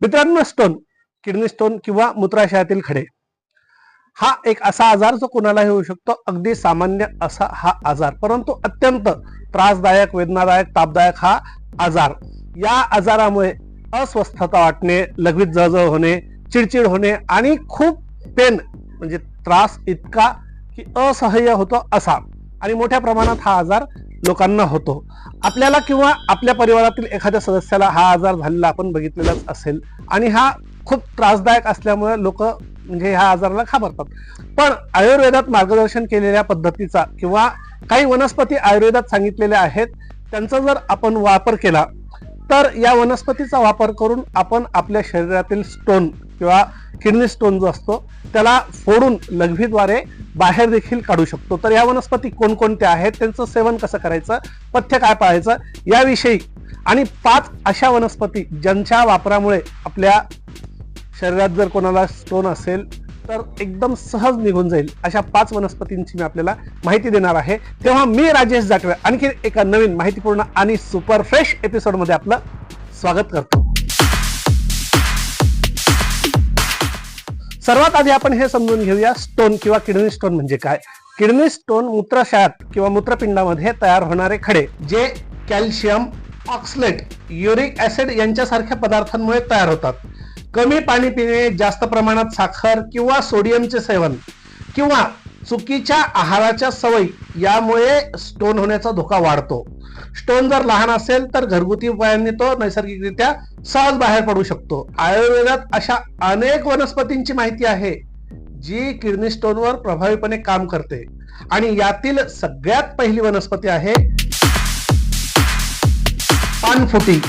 मित्रांनो stone kidney stone किंवा मूत्राशयातील खडे. हा एक असा आजार जो कोणालाही होऊ शकतो. अगदी सामान्य असा हा आजार. परंतु अत्यंत त्रासदायक वेदनादायक तापदायक हा आजार. या आजारामुळे अस्वस्थता वाटणे लघवीत जळजळ होणे चिडचिड होणे आणि खूप पेन म्हणजे त्रास इतका की असह्य होतो असा. आणि मोठ्या प्रमाणात हा आजार लोकांना होतो. आपल्याला किंवा आपल्या परिवारातील एखाद्या सदस्याला हा आजार झालेला आपण बघितलेलाच असेल आणि हा खूप त्रासदायक असल्यामुळे लोक म्हणजे ह्या आजाराला घाबरतात. पण आयुर्वेदात मार्गदर्शन केलेल्या पद्धतीचा किंवा काही वनस्पती आयुर्वेदात सांगितलेल्या आहेत त्यांचा जर आपण वापर केला तर या वनस्पतीचा वापर करून आपण आपल्या शरीरातील स्टोन किंवा किडनी स्टोन जो असतो त्याला फोडून लघवीद्वारे बाहेर देखील काढू शकतो. तर या वनस्पती कोणकोणत्या आहेत त्यांचं सेवन कसं करायचं पथ्य काय पाळायचं याविषयी आणि पाच अशा वनस्पती ज्यांच्या वापरामुळे आपल्या शरीरात जर कोणाला स्टोन असेल तर एकदम सहज निघून जाईल. अशा पाच वनस्पतींची मी आपल्याला माहिती देणार आहे. तेव्हा मी राजेश जाटवे आणखी एका नवीन माहितीपूर्ण आणि सुपर फ्रेश एपिसोडमध्ये आपलं स्वागत करतो. सर्वात आधी आपण हे समजून घेऊया स्टोन किंवा किडनी स्टोन म्हणजे काय? किडनी स्टोन मूत्रशयात किंवा मूत्रपिंडामध्ये तयार होणारे खडे जे कॅल्शियम ऑक्सलेट युरिक ऍसिड यांच्यासारख्या पदार्थांमुळे तयार होतात. कमी पाणी पिणे जास्त प्रमाणात साखर किंवा सोडियमचे सेवन किंवा चुकीच्या आहाराच्या सवयी यामुळे स्टोन होण्याचा धोका वाढतो. स्टोन जर लहान असेल तर घरगुती उपायांनी तो नैसर्गिकरित्या सहज बाहेर पडू शकतो. आयुर्वेदात अशा अनेक वनस्पतींची माहिती आहे जी किडनी स्टोनवर प्रभावीपणे काम करते. आणि यातील सगळ्यात पहिली वनस्पती आहे पानफुटी.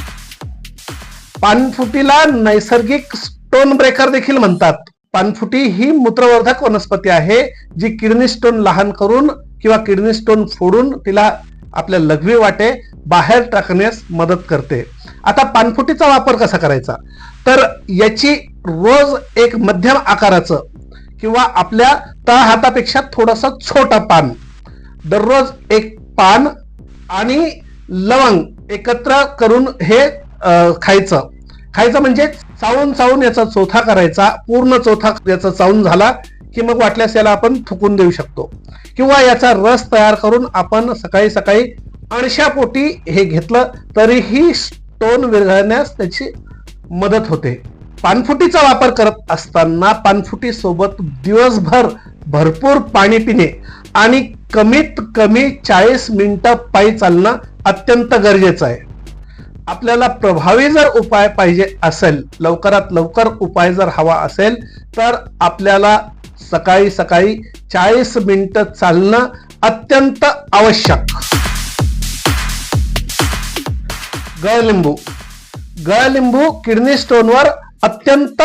पानफुटीला नैसर्गिक स्टोन ब्रेकर देखील म्हणतात. पानफुटी ही मूत्रवर्धक वनस्पती आहे जी किडनी स्टोन लहान करून किंवा किडनी स्टोन फोडून तिला आपल्या लघवी वाटे बाहेर टाकण्यास मदत करते. आता पानफुटीचा वापर कसा करायचा? तर याची रोज एक मध्यम आकाराचं किंवा आपल्या तळ हातापेक्षा थोडासा छोटा पान. दररोज एक पान आणि लवंग एकत्र करून हे खायचं. खायचं म्हणजे चावून चावून याचा चौथा करायचा पूर्ण चौथा याचा चावून झाला की मग वाटल्यास याला आपण थुकून देऊ शकतो. किंवा याचा रस तयार करून आपण सकाळी सकाळी अणशापोटी हे घेतलं तरीही स्टोन विरघळण्यास त्याची मदत होते. पानफुटीचा वापर करत असताना पानफुटी सोबत दिवसभर भरपूर पाणी पिणे आणि कमीत कमी चाळीस मिनिटं पायी चालणं अत्यंत गरजेचं आहे. आपल्याला प्रभावी जर उपाय पाहिजे असेल लवकरात लवकर उपाय जर हवा असेल तर आपल्याला सकाळी सकाळी चाळीस मिनिटं चालणं अत्यंत आवश्यक. गळलिंबू. गळलिंबू किडनी स्टोनवर अत्यंत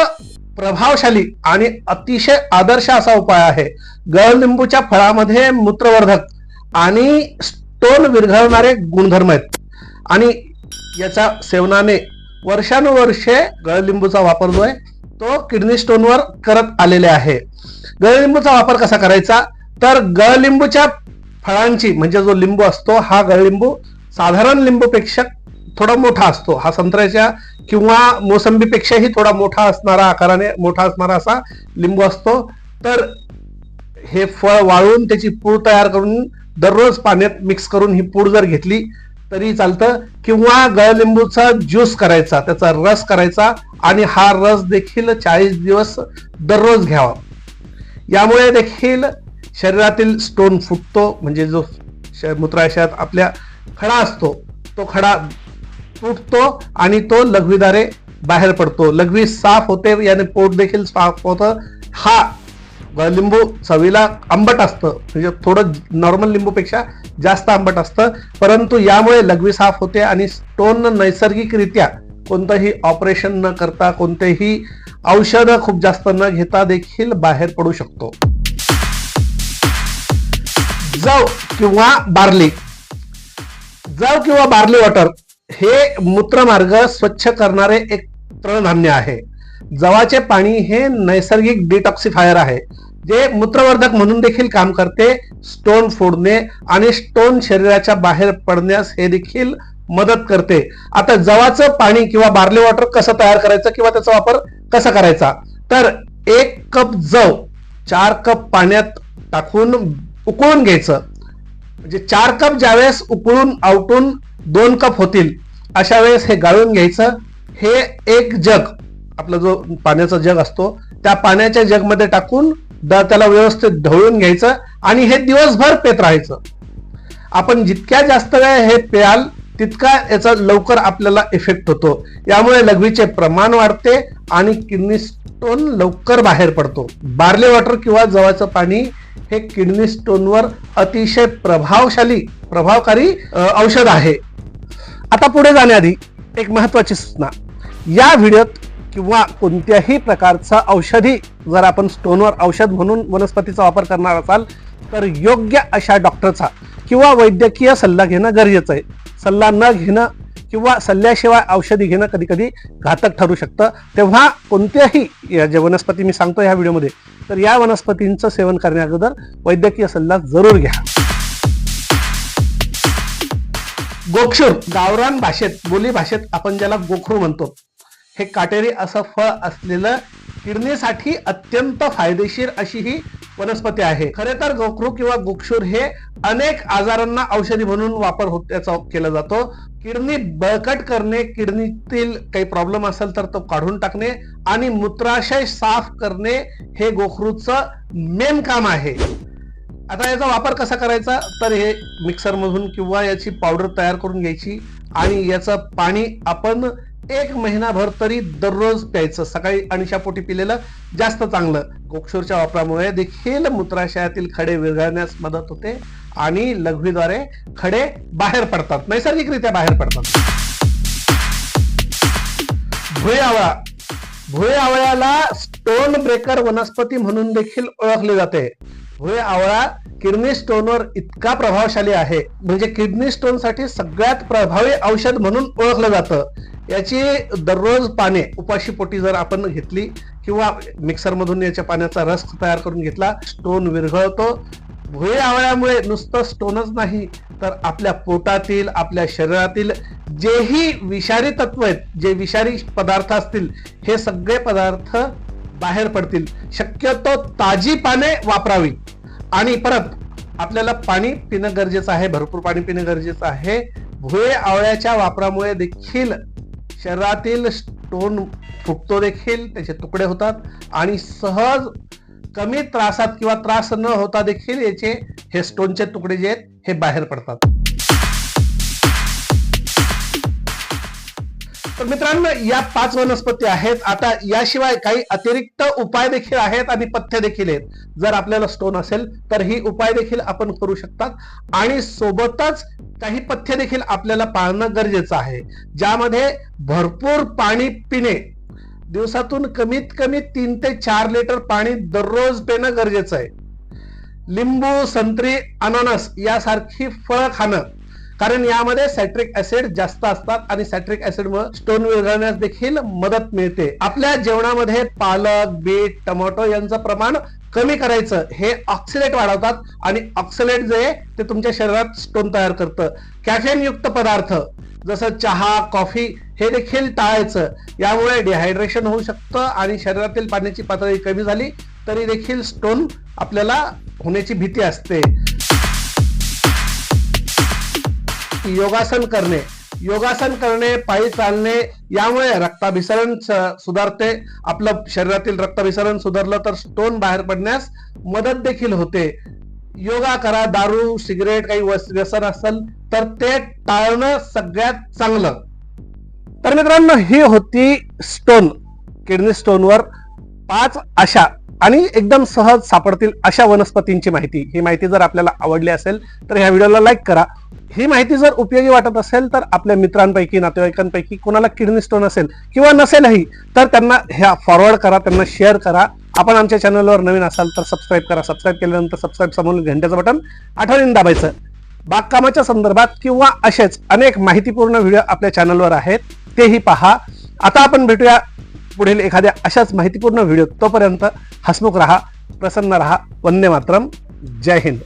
प्रभावशाली आणि अतिशय आदर्श असा उपाय आहे. गळलिंबूच्या फळामध्ये मूत्रवर्धक आणि स्टोन विरघळणारे गुणधर्म आहेत. आणि याच्या सेवनाने वर्षानुवर्षे गळलिंबूचा वापर जो आहे तो किडनी स्टोनवर करत आलेले आहे. गळलिंबूचा वापर कसा करायचा? तर गळलिंबूच्या फळांची म्हणजे जो लिंबू असतो हा गळलिंबू साधारण लिंबूपेक्षा थोडा मोठा असतो. हा संत्र्याच्या किंवा मोसंबीपेक्षाही थोडा मोठा असणारा आकाराने मोठा असणारा असा लिंबू असतो. तर हे फळ वाळून त्याची पूड तयार करून दररोज पाण्यात मिक्स करून ही पूड जर घेतली तरी चालतं. किंवा गळलिंबूचा ज्यूस करायचा त्याचा रस करायचा आणि हा रस देखील चाळीस दिवस दररोज घ्यावा. यामुळे देखील शरीरातील स्टोन फुटतो म्हणजे जो श- मूत्राशयात आपल्या खडा असतो तो खडा फुटतो आणि तो लघवीद्वारे बाहेर पडतो. लघवी साफ होते याने पोट देखील साफ होतं. हा लिंबू चवीला आंबट असतं. म्हणजे थोडं नॉर्मल लिंबूपेक्षा जास्त आंबट असतं. परंतु यामुळे लघवी साफ होते आणि स्टोन नैसर्गिकरित्या कोणतंही ऑपरेशन न करता कोणतेही औषधं खूप जास्त न घेता देखील बाहेर पडू शकतो. जव किंवा बार्ली. जव किंवा बार्ली वॉटर हे मूत्रमार्ग स्वच्छ करणारे एक तृणधान्य आहे. जवाचे पाणी हे नैसर्गिक डिटॉक्सिफायर आहे जे मूत्रवर्धक म्हणून देखील काम करते स्टोन फोडणे आणि स्टोन शरीराच्या बाहेर पडण्यास हे देखील मदत करते. आता जवाचं पाणी किंवा बार्ली वॉटर कसं तयार करायचं किंवा त्याचा वापर कसा करायचा? तर एक कप जव चार कप पाण्यात टाकून उकळून घ्यायचं. म्हणजे चार कप ज्यावेळेस उकळून आवटून दोन कप होतील अशा वेळेस हे गाळून घ्यायचं. हे एक जग आपला जो पाण्याचा जग असतो त्या पाण्याच्या जगमध्ये टाकून द- त्याला व्यवस्थित ढवळून घ्यायचं आणि हे दिवसभर पेत राहायचं. आपण जितक्या जास्त वेळ हे प्याल तितका याचा लवकर आपल्याला इफेक्ट होतो. यामुळे लघवीचे प्रमाण वाढते आणि किडनी स्टोन लवकर बाहेर पडतो. बार्ले वॉटर किंवा जवाचं पाणी हे किडनी स्टोनवर अतिशय प्रभावशाली प्रभावकारी औषध आहे. आता पुढे जाण्याआधी एक महत्वाची सूचना. या व्हिडिओत किंवा कोणत्याही प्रकारचा औषधी जर आपण स्टोनवर औषध म्हणून वनस्पतीचा वापर करणार असाल तर योग्य अशा डॉक्टरचा किंवा वैद्यकीय सल्ला घेणं गरजेचं आहे. सल्ला न घेणं किंवा सल्ल्याशिवाय औषधी घेणं कधी कधी घातक ठरू शकतं. तेव्हा कोणत्याही या जे वनस्पती मी सांगतो ह्या व्हिडिओमध्ये तर या वनस्पतींचं सेवन करण्याअगोदर वैद्यकीय सल्ला जरूर घ्या. गोक्षूर गावरान भाषेत बोली भाषेत आपण ज्याला गोखरू म्हणतो हे काटेरी असं फळ असलेलं किडनीसाठी अत्यंत फायदेशीर अशी ही वनस्पती आहे. खरे तर गोखरू किंवा गोक्षूर हे अनेक आजारांना औषधी म्हणून वापर होत त्याचा केला जातो. किडनी बळकट करणे किडनीतील काही प्रॉब्लेम असेल तर तो काढून टाकणे आणि मूत्राशय साफ करणे हे गोखरूचं मेन काम आहे. आता याचा वापर कसा करायचा? तर हे मिक्सरमधून किंवा याची पावडर तयार करून घ्यायची आणि याचं पाणी आपण एक महिनाभर तरी दररोज प्यायचं सकाळी अनिशापोटी पिलेलं जास्त चांगलं. गोक्षूरच्या वापरामुळे देखील मूत्राशयातील खडे विरघळण्यास मदत होते आणि लघवीद्वारे खडे बाहेर पडतात नैसर्गिकरित्या बाहेर पडतात. भुळे आवळा भुई आवळ्याला स्टोन ब्रेकर वनस्पती म्हणून देखील ओळखले जाते. भुळे आवळा किडनी स्टोनवर इतका प्रभावशाली आहे. म्हणजे किडनी स्टोनसाठी सगळ्यात प्रभावी औषध म्हणून ओळखलं जातं. याची दररोज पाने उपाशी पोटी जर आपण घेतली किंवा मिक्सरमधून याच्या पाण्याचा रस तयार करून घेतला स्टोन विरघळतो. भुळे आवळ्यामुळे नुसतं स्टोनच नाही तर आपल्या पोटातील आपल्या शरीरातील जेही विषारी तत्व आहेत जे विषारी पदार्थ असतील हे सगळे पदार्थ बाहेर पडतील. शक्यतो ताजी पाने वापरावी. आणि परत आपल्याला पाणी पिणं गरजेचं आहे भरपूर पाणी पिणं गरजेचं आहे. भुळे आवळ्याच्या वापरामुळे देखील शरीरातील स्टोन फुटतो देखील त्याचे तुकडे होतात. आणि सहज कमी त्रासात किंवा त्रास न होता देखील याचे हे स्टोनचे तुकडे जे आहेत हे बाहेर पडतात. तर मित्रांनो या पाच वनस्पती आहेत. आता याशिवाय काही अतिरिक्त उपाय देखील आहेत आणि पथ्य देखील आहेत. जर आपल्याला स्टोन असेल तर ही उपाय देखील आपण करू शकतात. आणि सोबतच काही पथ्य देखील आपल्याला पाळणं गरजेचं आहे. ज्यामध्ये भरपूर पाणी पिणे. दिवसातून कमीत कमी तीन ते चार लिटर पाणी दररोज पिणं गरजेचं आहे. लिंबू संत्री अननस यासारखी फळं खाणं. कारण यामध्ये सॅट्रिक ऍसिड जास्त असतात आणि सॅट्रिक ऍसिडमुळे स्टोन विरघळण्यास देखील मदत मिळते. आपल्या जेवणामध्ये पालक बीट टोमॅटो यांचं प्रमाण कमी करायचं. हे ऑक्सिलेट वाढवतात आणि ऑक्सिलेट जे आहे ते तुमच्या शरीरात स्टोन तयार करतं. कॅफेन युक्त पदार्थ जसं चहा कॉफी हे देखील टाळायचं. यामुळे डिहायड्रेशन होऊ शकतं आणि शरीरातील पाण्याची पातळी कमी झाली तरी देखील स्टोन आपल्याला होण्याची भीती असते. योगासन करणे. योगासन करणे पायी चालणे यामुळे रक्ताभिसरण सुधारते. आपलं शरीरातील रक्ताभिसरण सुधारलं तर स्टोन बाहेर पडण्यास मदत देखील होते. योगा करा दारू सिगरेट काही व्यसन असेल तर ते टाळणं सगळ्यात चांगलं. तर मित्रांनो ही होती स्टोन किडनी स्टोनवर पाच अशा आणि एकदम सहज सापडतील अशा वनस्पतींची माहिती. ही माहिती जर आपल्याला आवडली असेल तर ह्या व्हिडिओला लाईक करा. ही माहिती जर उपयोगी वाटत असेल तर आपल्या मित्रांपैकी नातेवाईकांपैकी कोणाला किडनी स्टोन असेल किंवा नसेलही तर त्यांना ह्या फॉरवर्ड करा त्यांना शेअर करा. आपण आमच्या चॅनलवर नवीन असाल तर सबस्क्राईब करा. सबस्क्राईब केल्यानंतर सबस्क्राईब समोर घंट्याचं बटन आठवणीने दाबायचं. बागकामाच्या संदर्भात किंवा असेच अनेक माहितीपूर्ण व्हिडिओ आपल्या चॅनलवर आहेत तेही पहा. आता आपण भेटूया पुढील एखाद्या अशाच माहितीपूर्ण व्हिडिओ तोपर्यंत हसमुख राहा प्रसन्न राहा वंदे मातरम जय हिंद.